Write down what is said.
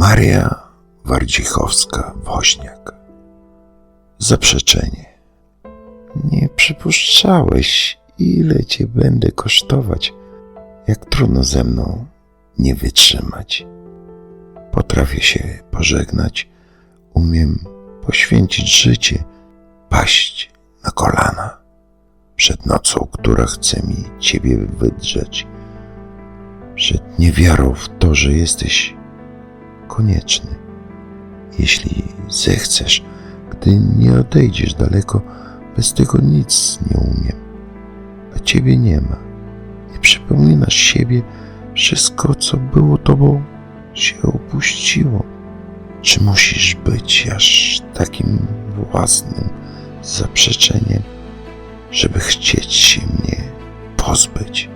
Maria Wardzichowska-Woźniak. Zaprzeczenie. Nie przypuszczałeś, ile cię będę kosztować, jak trudno ze mną nie wytrzymać. Potrafię się pożegnać, umiem poświęcić życie, paść na kolana przed nocą, która chce mi ciebie wydrzeć, przed niewiarą w to, że jesteś konieczny. Jeśli zechcesz, gdy nie odejdziesz daleko, bez tego nic nie umiem. A ciebie nie ma. Nie przypominasz siebie, wszystko, co było tobą, się opuściło. Czy musisz być aż takim własnym zaprzeczeniem, żeby chcieć się mnie pozbyć?